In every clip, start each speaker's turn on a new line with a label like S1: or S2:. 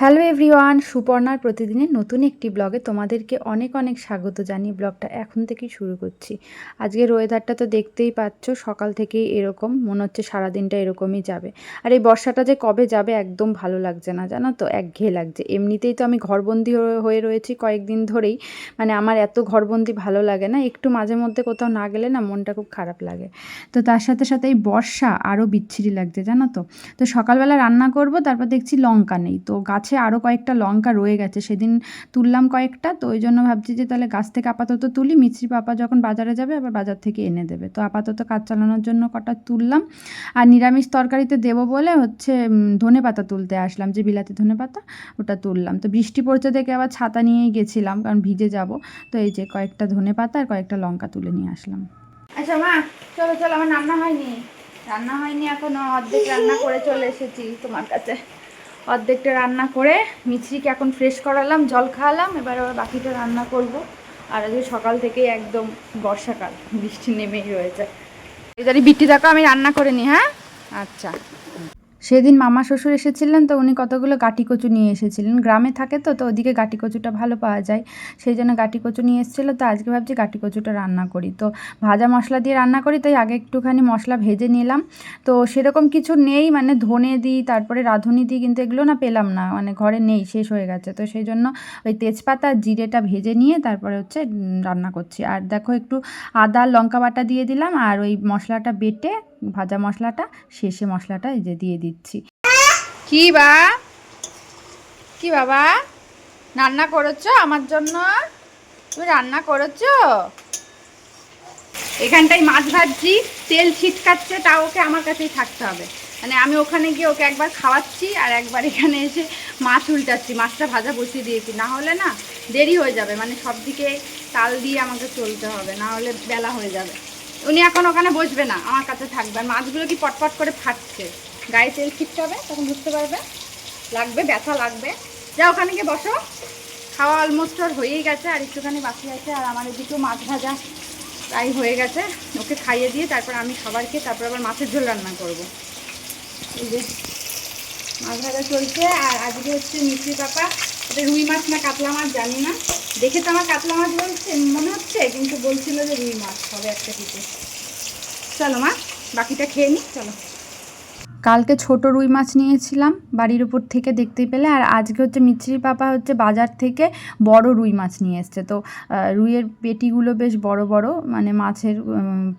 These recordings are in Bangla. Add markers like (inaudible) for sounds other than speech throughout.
S1: হ্যালো এভরিওয়ান, সুপর্ণার প্রতিদিনের নতুন একটি ব্লগে তোমাদেরকে অনেক অনেক স্বাগত জানিয়ে ব্লগটা এখন থেকেই শুরু করছি। আজকের ওয়েদারটা তো দেখতেই পাচ্ছ, সকাল থেকেই এরকম, মনে হচ্ছে সারাদিনটা এরকমই যাবে। আর এই বর্ষাটা যে কবে যাবে একদম ভালো লাগছে না, জানো তো? একঘেয়ে লাগছে। এমনিতেই তো আমি ঘরবন্দি হয়ে রয়েছি কয়েকদিন ধরেই। মানে আমার এত ঘরবন্দি ভালো লাগে না, একটু মাঝে মধ্যে কোথাও না গেলে না মনটা খুব খারাপ লাগে। তো তার সাথে সাথে এই বর্ষা আরও বিচ্ছিরি লাগছে, জানো তো? তো সকালবেলা রান্না করব, তারপর দেখছি লঙ্কা নেই। তো গাছে আরও কয়েকটা লঙ্কা রয়ে গেছে। সেদিন তুললাম কয়েকটা, তো ওই জন্য ভাবছি যে তাহলে গাছ থেকে আপাতত তুলি। মিছরি পাপা যখন বাজারে যাবে আবার বাজার থেকে এনে দেবে। তো আপাতত কাজ চালানোর জন্য কটা তুললাম। আর নিরামিষ তরকারিতে দেবো বলে হচ্ছে ধনে পাতা তুলতে আসলাম, যে বিলাতি ধনে পাতা, ওটা তুললাম। তো বৃষ্টি পড়ছে দেখে আবার ছাতা নিয়েই গেছিলাম, কারণ ভিজে যাব। তো এই যে কয়েকটা ধনে পাতা আর কয়েকটা লঙ্কা তুলে নিয়ে আসলাম। আচ্ছা মা, চলো চলো, আমার রান্না হয়নি। রান্না হয়নি এখনও, অর্ধেক রান্না করে চলে এসেছি তোমার কাছে। অর্ধেকটা রান্না করে মিছরিকে এখন ফ্রেশ করালাম, জল খাওয়ালাম, এবার আবার বাকিটা রান্না করব। আর আজকে সকাল থেকেই একদম বর্ষাকাল, বৃষ্টি নেমেই রয়েছে। এদারি বিটি দেখো, আমি রান্না করে নিই হ্যাঁ? আচ্ছা। সেদিন মামা শ্বশুর এসেছিলেন তো উনি কতগুলো গাটি কচু নিয়ে এসেছিলেন। গ্রামে থাকে তো তো ওদিকে গাটি কচুটা ভালো পাওয়া যায়। সেই জন্য গাটি কচু নিয়ে এসেছিল, তো আজকে ভাবছি গাটি কচুটা রান্না করি। তো ভাজা মশলা দিয়ে রান্না করি, তাই আগে একটুখানি মশলা ভেজে নিলাম। তো সেরকম কিছু নেই মানে ধনে দিই, তারপরে রাঁধুনি দিই, কিন্তু এগুলো না পেলাম না মানে ঘরে নেই, শেষ হয়ে গেছে। তো সেই জন্য ওই তেজপাতা, জিরেটা ভেজে নিয়ে তারপরে হচ্ছে রান্না করছি। আর দেখো একটু আদা, লঙ্কা বাটা দিয়ে দিলাম, আর ওই মশলাটা বেটে ভাজা মশলাটা, শেষে মশলাটা এই যে দিয়ে দিচ্ছি। কি বা? কি বাবা? রান্না করেছ আমার জন্য? তুমি রান্না করেছ? এখানটায় মাছ ভাজছি, তেল ছিটকাচ্ছে, তাও ওকে আমার কাছেই থাকতে হবে। মানে আমি ওখানে গিয়ে ওকে একবার খাওয়াচ্ছি আর একবার এখানে এসে মাছ উল্টাচ্ছি, মাছটা ভাজা বসিয়ে দিয়েছি। না হলে না দেরি হয়ে যাবে মানে সব দিকে তাল দিয়ে আমাকে চলতে হবে, না হলে বেলা হয়ে যাবে। উনি এখন ওখানে বসবে না, আমার কাছে থাকবে। আর মাছগুলো কি পটপট করে ফাটছে। গায়ে তেল ছিটতে হবে তখন বুঝতে পারবে। লাগবে, ব্যথা লাগবে। যা ওখানে গিয়ে বসো। খাওয়া অলমোস্ট ওর হয়েই গেছে, আর একটুখানি বাকি আছে। আর আমার এদিকেও মাছ ভাজা তাই হয়ে গেছে। ওকে খাইয়ে দিয়ে তারপর আমি খাবার খেয়ে তারপর আবার মাছের ঝোল রান্না করব। এই যে মাছ ভাজা চলছে। আর আজকে হচ্ছে মিষ্টি পাপা। এটা রুই মাছ না কাতলা মাছ জানি না। দেখে তো আমার কাতলা মাছ বলছে, মনে হচ্ছে, কিন্তু বলছিল যে রুই মাছ হবে একটা কিছু চলো মা, বাকিটা খেয়ে নি, চলো। কালকে ছোট রুই মাছ নিয়েছিলাম বাড়ির উপর থেকে দেখতে পেলে, আর আজকে হচ্ছে মিছরি পাপা হচ্ছে বাজার থেকে বড় রুই মাছ নিয়ে এসছে। তো রুইয়ের পেটিগুলো বেশ বড় বড় মানে মাছের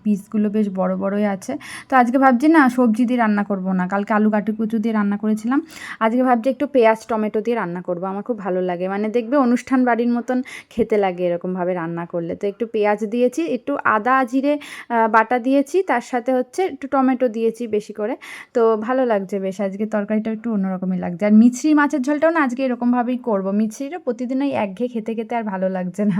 S1: পিসগুলো বেশ বড় বড়ই আছে। তো আজকে ভাবছি না সবজি দিয়ে রান্না করব না, কালকে আলু কাটি কুচু দিয়ে রান্না করেছিলাম। আজকে ভাবছি একটু পেঁয়াজ, টমেটো দিয়ে রান্না করব, আমার খুব ভালো লাগে। মানে দেখবে অনুষ্ঠান বাড়ির মতন খেতে লাগে এরকমভাবে রান্না করলে। তো একটু পেঁয়াজ দিয়েছি, একটু আদা, জিরে বাটা দিয়েছি, তার সাথে হচ্ছে একটু টমেটো দিয়েছি বেশি করে। তো ভালো লাগছে বেশ, আজকে তরকারিটা একটু অন্যরকমই লাগছে। আর মিছরি মাছের ঝোলটাও না আজকে এরকমভাবেই করব। মিছরিটা প্রতিদিন ওই একঘেয়ে খেতে খেতে আর ভালো লাগছে না।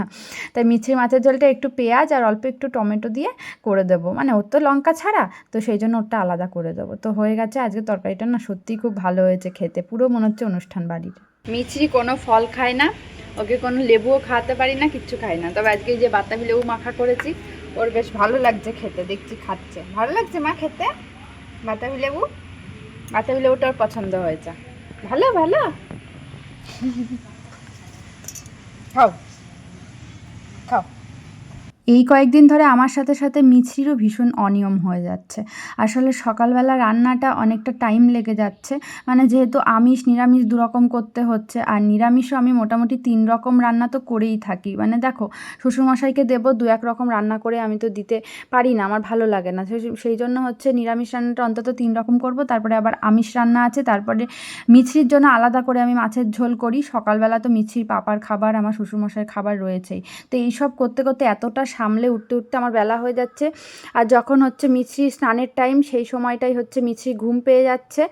S1: তাই মিছরি মাছের ঝোলটা একটু পেঁয়াজ আর অল্প একটু টমেটো দিয়ে করে দেবো। মানে ওর তো লঙ্কা ছাড়া, তো সেই জন্য ওরটা আলাদা করে দেবো। তো হয়ে গেছে আজকে তরকারিটা না সত্যিই খুব ভালো হয়েছে খেতে। পুরো মনে হচ্ছে অনুষ্ঠান বাড়ির। মিছরি কোনো ফল খায় না, ওকে কোনো লেবুও খাওয়াতে পারি না, কিচ্ছু খায় না। তবে আজকে যে বাতাবি লেবু মাখা করেছি, ওর বেশ ভালো লাগছে খেতে, দেখছি খাচ্ছে। ভালো লাগছে মা খেতে? বাতাবি লেবু বাতাবি লেবুটা ওর পছন্দ হয়েছে। ভালো ভালো? (laughs) খাও এই কয়েকদিন ধরে আমার সাথে সাথে মিছরিরও ভীষণ অনিয়ম হয়ে যাচ্ছে। আসলে সকালবেলা রান্নাটা অনেকটা টাইম লেগে যাচ্ছে। মানে যেহেতু আমিষ, নিরামিষ দুরকম করতে হচ্ছে, আর নিরামিষও আমি মোটামুটি তিন রকম রান্না তো করেই থাকি। মানে দেখো, শ্বশুরমশাইকে দেব, দু এক রকম রান্না করে আমি তো দিতে পারি না, আমার ভালো লাগে না। সেই- জন্য হচ্ছে নিরামিষ রান্নাটা অন্তত তিন রকম করব, তারপরে আবার আমিষ রান্না আছে, তারপরে মিছরির জন্য আলাদা করে আমি মাছের ঝোল করি। সকালবেলা তো মিছরির পাপার খাবার, আমার শ্বশুরমশাইয়ের খাবার রয়েছেই। তো এইসব করতে করতে এতটা সামলে উঠতে উঠতে আমার বেলা হয়ে যাচ্ছে। আর যখন হচ্ছে মিছরি স্নানের টাইম সেই সময়টাই হচ্ছে মিছরি ঘুম পেয়ে যাচ্ছে।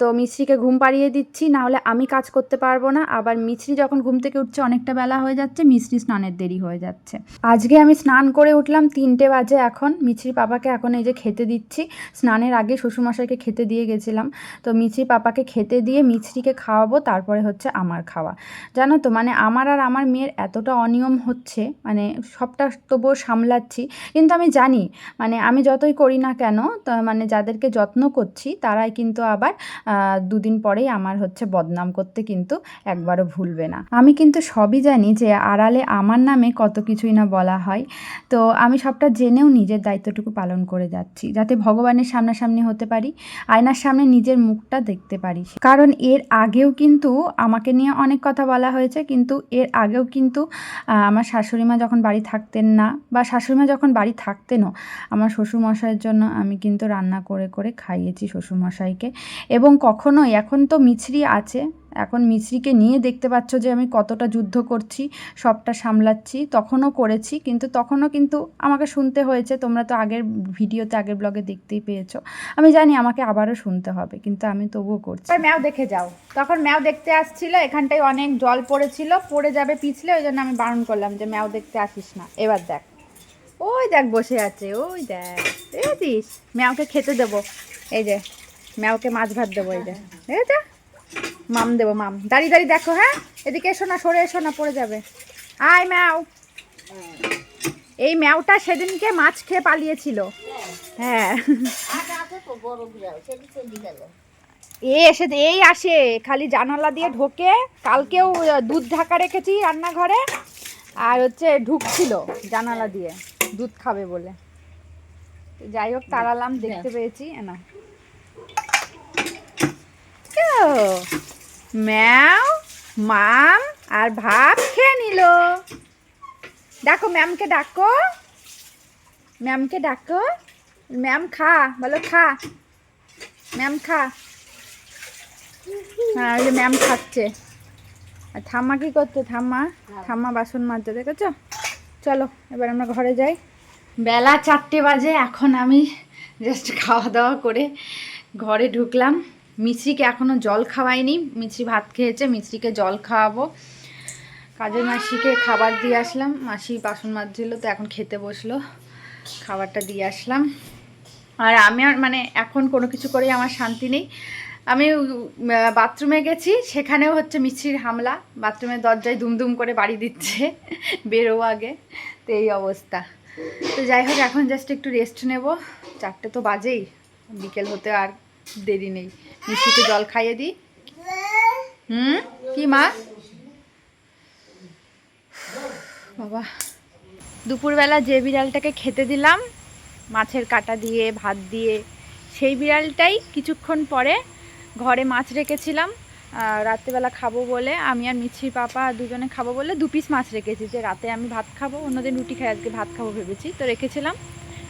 S1: তো মিছরিকে ঘুম পাড়িয়ে দিচ্ছি, না হলে আমি কাজ করতে পারব না। আবার মিছরি যখন ঘুম থেকে উঠছে, অনেকটা বেলা হয়ে যাচ্ছে, মিছরি স্নানের দেরি হয়ে যাচ্ছে। আজকে আমি স্নান করে উঠলাম তিনটে বাজে এখন। মিছরি পাপাকে এখন এই যে খেতে দিচ্ছি। স্নানের আগে শ্বশুরমশাইকে খেতে দিয়ে গেছিলাম। তো মিছরি পাপাকে খেতে দিয়ে মিছরিকে খাওয়াবো, তারপরে হচ্ছে আমার খাওয়া। জানো তো মানে আমার আর আমার মেয়ের এতটা অনিয়ম হচ্ছে মানে সবটা তবুও সামলাচ্ছি। কিন্তু আমি জানি মানে আমি যতই করি না কেন, তো মানে যাদেরকে যত্ন করছি, তারাই কিন্তু আবার দুদিন পরেই আমার হচ্ছে বদনাম করতে কিন্তু একবারও ভুলবে না। আমি কিন্তু সবই জানি যে আড়ালে আমার নামে কত কিছুই না বলা হয়। তো আমি সবটা জেনেও নিজের দায়িত্বটুকু পালন করে যাচ্ছি, যাতে ভগবানের সামনাসামনি হতে পারি, আয়নার সামনে নিজের মুখটা দেখতে পারি। কারণ এর আগেও কিন্তু আমাকে নিয়ে অনেক কথা বলা হয়েছে, কিন্তু এর আগেও কিন্তু আমার শাশুড়ি মা যখন বাড়ি থাকতেন না, বা শাশুড়িমা যখন বাড়ি থাকতেনও আমার শ্বশুরমশাইয়ের জন্য আমি কিন্তু রান্না করে করে খাইয়েছি শ্বশুরমশাইকে। এবং কখনোই, এখন তো মিছরি আছে। এখন মিছরিকে নিয়ে দেখতে পাচ্ছ যে আমি কতটা যুদ্ধ করছি, সবটা সামলাচ্ছি, তখনও করেছি, কিন্তু তখনও কিন্তু আমাকে শুনতে হয়েছে, তোমরা তো আগের ভিডিওতে, আগের ব্লগে দেখতেই পেয়েছ। আমি জানি আমাকে আবারও শুনতে হবে, কিন্তু আমি তবুও করছি। ম্যাও দেখে যাও। তখন ম্যাও দেখতে আসছিল, এখানটায় অনেক জল পড়েছিল, পড়ে যাবে পিছলে, ওই জন্য আমি বারণ করলাম যে ম্যাও দেখতে আসিস না। এবার দেখ। ওই দেখ বসে আছে, ওই দেখ। দেখেছিস? ম্যাওকে খেতে দেবো। এই যে, ম্যাওকে মাছ ভাত দেবো, এই যে। দেখেছ মাম দেবো মাম। দাঁড়িয়ে দাঁড়িয়ে দেখো হ্যাঁ? এদিকে এসো না সরে এসো না পড়ে যাবে। আয় ম্যাও। এই ম্যাওটা সেদিনকে মাছ খেয়ে পালিয়েছিল। হ্যাঁ। এ এসে এই আসে। খালি জানালা দিয়ে ঢোকে। কালকেও দুধ ঢাকা রেখেছি রান্নাঘরে। আর হচ্ছে ঢুকছিল জানালা দিয়ে। দুধ খাবে বলে। যাই হোক তাড়ালাম দেখতে পেয়েছি। এ না। ও, ম্যাম মাম আর ভাত খেয়ে নিল। ডাকো ম্যামকে ডাকো। ম্যামকে ডাকো। ম্যাম খা বলো খা। ম্যাম খা। হ্যাঁ ওই যে ম্যাম খাচ্ছে। আর ঠাম্মা কি করছে ঠাম্মা? ঠাম্মা বাসন মাজতে দেখেছ? চলো এবার আমরা ঘরে যাই। বেলা চারটে বাজে এখন আমি জাস্ট খাওয়া দাওয়া করে ঘরে ঢুকলাম। মিছরিকে এখনও জল খাওয়াইনি। মিছরি ভাত খেয়েছে, মিছরিকে জল খাওয়াবো। কাজের মাসিকে খাবার দিয়ে আসলাম। মাসি বাসন মাজছিল, তো এখন খেতে বসল। খাবারটা দিয়ে আসলাম। আর আমি আর মানে এখন কোনো কিছু করেই আমার শান্তি নেই। আমি বাথরুমে গেছি, সেখানেও হচ্ছে মিছির হামলা। বাথরুমের দরজায় দুমদুম করে বাড়ি দিচ্ছে (laughs) বেরো আগে। তো এই অবস্থা। তো যাই হোক, এখন জাস্ট একটু রেস্ট নেব। চারটে তো বাজেই। বিকেল হতে আর দেরি নেই। মিষ্টিকে জল খাইয়ে দিই হুম? কি মা? বাবা। দুপুরবেলা যে বিড়ালটাকে খেতে দিলাম, মাছের কাটা দিয়ে, ভাত দিয়ে, সেই বিড়ালটাই কিছুক্ষণ পরে ঘরে মাছ রেখেছিলাম। রাত্রেবেলা খাব বলে আমি আর মিছির পাপা দুজনে খাব বলে দু পিস মাছ রেখেছি। যে রাতে আমি ভাত খাব, অন্যদিন রুটি খাই, আজকে ভাত খাব ভেবেছি, তো রেখেছিলাম।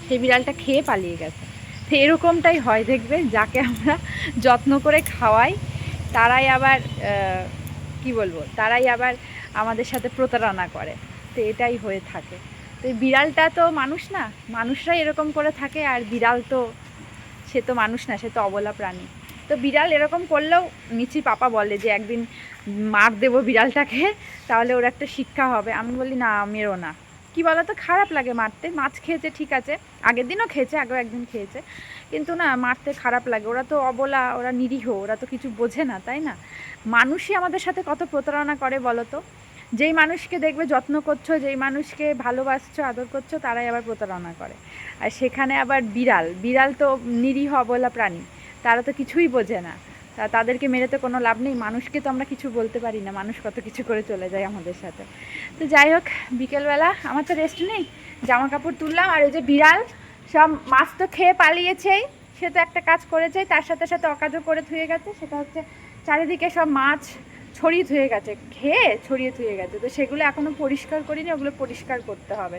S1: সেই বিড়ালটা খেয়ে পালিয়ে গেছে। তো এরকমটাই হয় দেখবে যাকে আমরা যত্ন করে খাওয়াই, তারাই আবার কি বলব, তারাই আবার আমাদের সাথে প্রতারণা করে। তো এটাই হয়ে থাকে। তো বিড়ালটা তো মানুষ না মানুষরাই এরকম করে থাকে, আর বিড়াল তো, সে তো মানুষ না, সে তো অবলা প্রাণী। তো বিড়াল এরকম করলেও মিছি পাপা বলে যে, একদিন মার দেবো বিড়ালটাকে, তাহলে ওর একটা শিক্ষা হবে। আমি বলি, না মেরো না। কি বলো তো খারাপ লাগে মারতে। মাছ খেয়েছে, ঠিক আছে। আগের দিনও খেয়েছে, আগেও একদিন খেয়েছে। কিন্তু না, মারতে খারাপ লাগে। ওরা তো অবলা, ওরা নিরীহ, ওরা তো কিছু বোঝে না, তাই না? মানুষই আমাদের সাথে কত প্রতারণা করে বলো তো যেই মানুষকে দেখবে যত্ন করছ, যেই মানুষকে ভালোবাসছো, আদর করছ, তারাই আবার প্রতারণা করে। আর সেখানে আবার বিড়াল। বিড়াল তো নিরীহ, অবলা প্রাণী। তারা তো কিছুই বোঝে না। তা তাদেরকে মেরে তো কোনো লাভ নেই। মানুষকে তো আমরা কিছু বলতে পারি না। মানুষ কত কিছু করে চলে যায় আমাদের সাথে। তো যাই হোক, বিকেলবেলা আমার তো রেস্ট নেই জামা কাপড় তুললাম আর ওই যে বিড়াল, সব মাছ তো খেয়ে পালিয়েছেই। সে তো একটা কাজ করেছেই তার সাথে সাথে অকাজও করে ধুয়ে গেছে। সেটা হচ্ছে চারিদিকে সব মাছ ছড়িয়ে ধুয়ে গেছে, খেয়ে ছড়িয়ে ধুয়ে গেছে। তো সেগুলো এখনও পরিষ্কার করিনি, ওগুলো পরিষ্কার করতে হবে।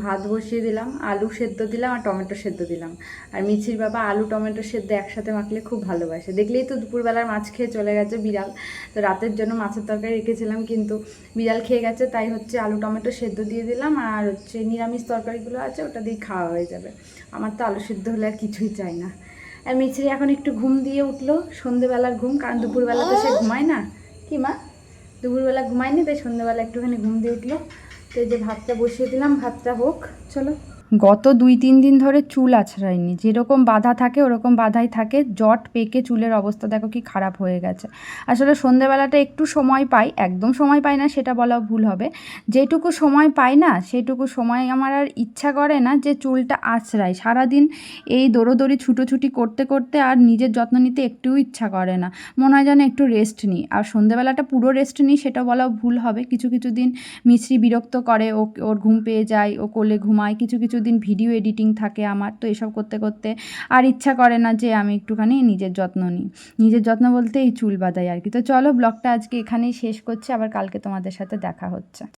S1: ভাত বসিয়ে দিলাম, আলু সেদ্ধ দিলাম আর টমেটো সেদ্ধ দিলাম। আর মিছির বাবা আলু, টমেটো সেদ্ধ একসাথে মাখলে খুব ভালোবাসে। দেখলেই তো দুপুরবেলার মাছ খেয়ে চলে গেছে বিড়াল। তো রাতের জন্য মাছের তরকারি রেখেছিলাম কিন্তু বিড়াল খেয়ে গেছে, তাই হচ্ছে আলু, টমেটো সেদ্ধ দিয়ে দিলাম। আর হচ্ছে নিরামিষ তরকারিগুলো আছে, ওটা দিয়ে খাওয়া হয়ে যাবে। আমার তো আলু সেদ্ধ হলে আর কিছুই চাই না। আর মিছিরি এখন একটু ঘুম দিয়ে উঠল, সন্ধেবেলার ঘুম, কারণ দুপুরবেলা তো সে ঘুমায় না। কি মা? দুপুরবেলা ঘুমায়নি, তাই সন্ধ্যেবেলা একটুখানি ঘুম দিয়ে উঠল। তো এই যে ভাতটা বসিয়ে দিলাম ভাতটা হোক চলো। গত দুই, তিন দিন ধরে চুল আছড়ায়নি। যেরকম বাধা থাকে, ওরকম বাধাই থাকে। জট পেকে চুলের অবস্থা দেখো কি খারাপ হয়ে গেছে। আসলে সন্ধেবেলাটা একটু সময় পাই, একদম সময় পাই না, সেটা বলা ভুল হবে। যেটুকু সময় পাই না, সেটুকু সময় আমার আর ইচ্ছা করে না যে চুলটা আছড়াই। সারাদিন এই দৌড়োদৌড়ি, ছুটোছুটি করতে করতে আর নিজের যত্ন নিতে একটুও ইচ্ছা করে না। মনে হয় যেন একটু রেস্ট নিই। আর সন্ধেবেলাটা পুরো রেস্ট নিই, সেটা বলা ভুল হবে। কিছু কিছু দিন মিশ্রি বিরক্ত করে, ও, ওর ঘুম পেয়ে যায়, ও কোলে ঘুমায়, কিছু কিছু দিন ভিডিও এডিটিং থাকে আমার, তো এসব করতে করতে আর ইচ্ছা করে না যে আমি একটুখানি নিজের যত্ন নিই। নিজের যত্ন বলতে এই চুল বাঁধাই আর কি। তো চলো ব্লগটা আজকে এখানেই শেষ করছি, আবার কালকে তোমাদের সাথে দেখা হচ্ছে।